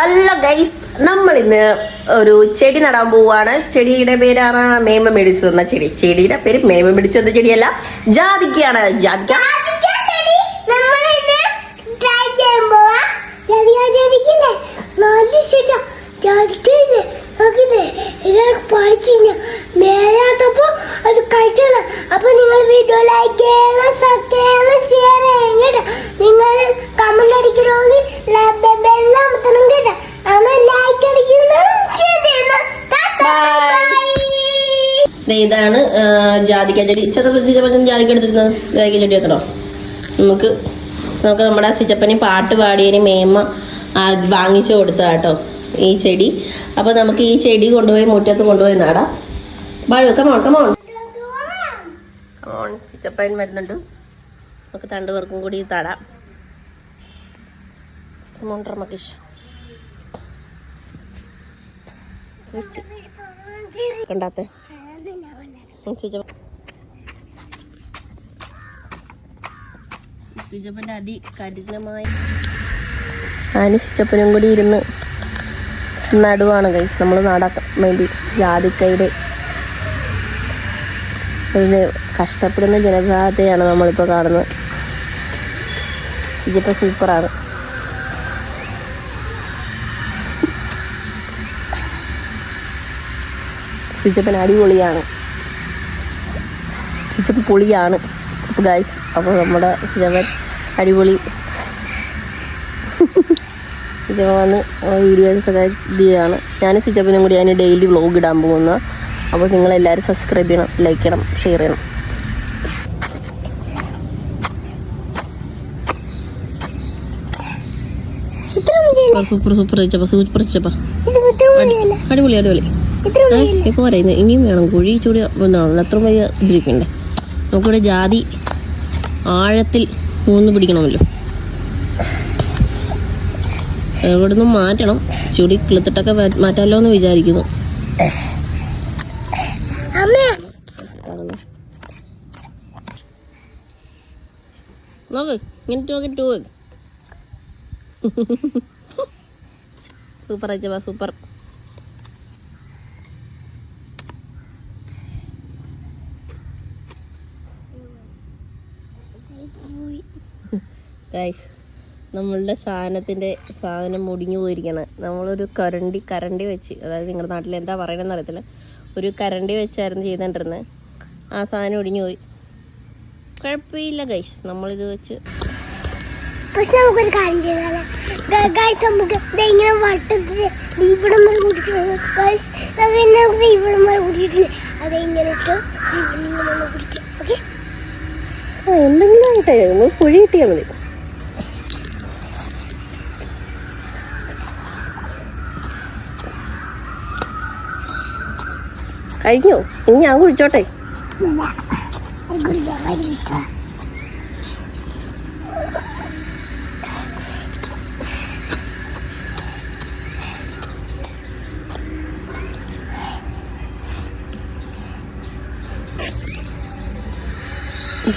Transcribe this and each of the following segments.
Hello guys നമ്മൾ ഇന്ന് ഒരു ചെടി നടാൻ പോവാണ്. ചെടിയുടെ പേരാണ് മേമ മേടിച്ചു തന്ന ചെടി. ചെടിയുടെ പേര് മേമ മേടിച്ചു തന്ന ചെടിയല്ല ജാതിക്കയാണ്. ജാതിക്ക. മേലാത്തപ്പോ നിങ്ങൾ വീഡിയോ ലൈക്ക് ഷെയർ നിങ്ങൾ കമന്റ് അടിക്കണമെങ്കിൽ ബെല്ലാം അമർത്തണം കേട്ടോ അമ്മ ലൈക്ക് അടിക്കണം ഷെയർ ചെയ്യണം Bye. ദേ ഇതാണ് ജാതിക്ക ചെടി. ചെറുപ്പം ജാതിക്ക എടുത്തിരുന്നത്? ജാതിക്ക ചെടി വെക്കണോ? നമുക്ക് നമുക്ക് നമ്മുടെ സിച്ചപ്പനെ പാട്ട് പാടിയതിന് മേമ ആ, വാങ്ങിച്ചു കൊടുത്ത കേട്ടോ ഈ ചെടി. അപ്പൊ നമുക്ക് ഈ ചെടി കൊണ്ടുപോയി മുറ്റത്ത് കൊണ്ടുപോയി നടാം. വാഴ കമോൺ കമോൺ കമോൺ ചിച്ചപ്പൻ വരുന്നുണ്ട്. നമുക്ക് തണ്ട് പേർക്കും കൂടി തടാം. മകേഷ് കണ്ടാത്തെ? കഠിനമായി. ഞാനും സിജപ്പനും കൂടി ഇരുന്ന് നടുവാണ് കൈ നമ്മൾ നടാക്കാൻ വേണ്ടി ജാതിക്കയുടെ അതിന് കഷ്ടപ്പെടുന്ന ജനവിഭാഗത്തെയാണ് നമ്മളിപ്പോൾ കാണുന്നത്. ഇതിപ്പോൾ സൂപ്പറാണ് ശിജപ്പൻ അടിപൊളിയാണ്. സിജപ്പൻ പൊളിയാണ്. അപ്പോൾ ഗൈസ് അപ്പോൾ നമ്മുടെ ജവൻ അടിപൊളി സിജപ്പൻ വന്ന് വീഡിയോസ് ഒക്കെ ഇത് ഞാൻ സിജപ്പിനും കൂടി ഞാൻ ഡെയിലി വ്ളോഗ് ഇടാൻ പോകുന്ന. അപ്പോൾ നിങ്ങളെല്ലാവരും സബ്സ്ക്രൈബ് ചെയ്യണം ലൈക്ക് ചെയ്യണം ഷെയർ ചെയ്യണം. സൂപ്പർ സൂപ്പർ ചിച്ചപ്പ സൂപ്പർ മതിയല്ലേ അടിപൊളി അടിപൊളി. ഇപ്പോൾ പറയുന്നത് ഇനിയും വേണം. കുഴി ചൂടി ഒന്നാണ് അത്ര വലിയ ഇതിരിക്കണ്ടേ? നമുക്കിവിടെ ജാതി ആഴത്തിൽ മൂന്ന് പിടിക്കണമല്ലോ. എവിടെ നിന്നും മാറ്റണം. ചുടി കിളുത്തിട്ടൊക്കെ മാറ്റാമല്ലോ എന്ന് വിചാരിക്കുന്നു. നോക്ക് ഇങ്ങനെ നോക്കി ടൂ സൂപ്പർ അച്ഛ സൂപ്പർ. ഗൈസ് നമ്മളുടെ സാധനത്തിന്റെ സാധനം മുടിഞ്ഞു പോയിരിക്കണം നമ്മളൊരു കരണ്ടി കരണ്ടി വെച്ച് അതായത് നിങ്ങളുടെ നാട്ടിൽ എന്താ പറയണമെന്ന് അറിയത്തില്ല. ഒരു കരണ്ടി വെച്ചായിരുന്നു ചെയ്തുകൊണ്ടിരുന്നത് ആ സാധനം ഒടിഞ്ഞു പോയി. കുഴപ്പമില്ല ഗൈസ് നമ്മളിത് വെച്ച് പക്ഷെ നമുക്കൊരു കാര്യം ചെയ്താലേ ഗായ്സ് നമുക്ക് ദേ ഇങ്ങനെ വട്ടത്തിൽ ഇവിടം വരെ നമുക്ക് ഇവിടം വരെ കൂട്ടിയിട്ടില്ലേ? അത് ഇങ്ങനെ ഇട്ട് ഇങ്ങനെ ഒന്ന് കുടിക്കാം ഓക്കെ ആ ആയിട്ടെ നമുക്ക് കുഴി കിട്ടിയാൽ മതി. കഴിഞ്ഞോ? ഇനി ഞാൻ കുഴിച്ചോട്ടെ.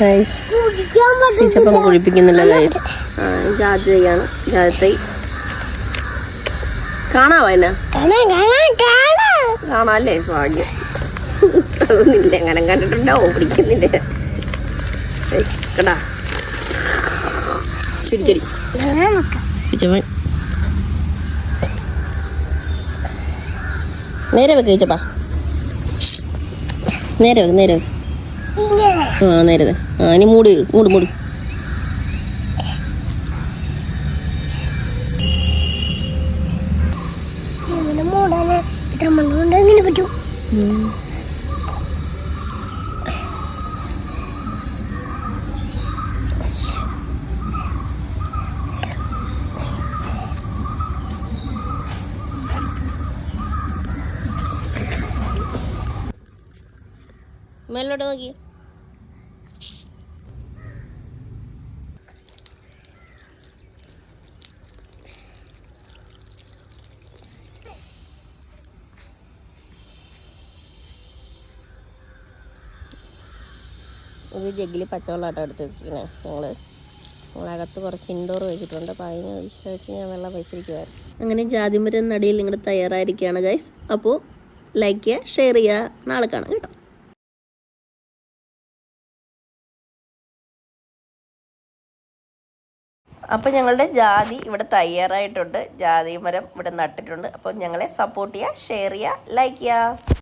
ഗൈസ് പറ്റില്ല കുഴിപ്പിക്കുന്നില്ല ഗൈസ് ജാതിരയാണ് ചെയ്യാണ് ജാതി കാണാവോ എന്നെ? കാണാല്ലേ? ഭാഗ്യം. അതൊന്നുമില്ല അങ്ങനെ കണ്ടിട്ടുണ്ടാവോ? പിടിക്കുന്നില്ല. കടാ. നോക്കാം ചിച്ചപ്പൻ നേരെ വെക്ക് ചിച്ചപ്പാ നേരെ വെക്ക് നേരെ വെക്ക്. ആ നേരെ വെ. ആ ഇനി മൂടി മൂടി മൂടി. മേലോട്ട് നോക്കി ഒരു ജഗ്ഗിൽ പച്ചവെള്ളമായിട്ട് എടുത്ത് വെച്ചിരിക്കണേ ഞങ്ങൾ ഞങ്ങളകത്ത് കുറച്ച് ഇൻഡോർ വെച്ചിട്ടുണ്ട്. അപ്പോൾ അതിന് വിശ്വസിച്ച് ഞാൻ വെള്ളം വെച്ചിരിക്കുമായിരുന്നു അങ്ങനെ ജാതിമരം നടിയിൽ നിങ്ങൾ തയ്യാറായിരിക്കുകയാണ് ഗൈസ് അപ്പോൾ ലൈക്ക് ചെയ്യുക ഷെയർ ചെയ്യുക. നാളെ കാണാം കേട്ടോ. അപ്പോൾ ഞങ്ങളുടെ ജാതി ഇവിടെ തയ്യാറായിട്ടുണ്ട്. ജാതി മരം ഇവിടെ നട്ടിട്ടുണ്ട്. അപ്പോൾ ഞങ്ങളെ സപ്പോർട്ട് ചെയ്യുക ഷെയർ ചെയ്യുക ലൈക്ക് ചെയ്യുക.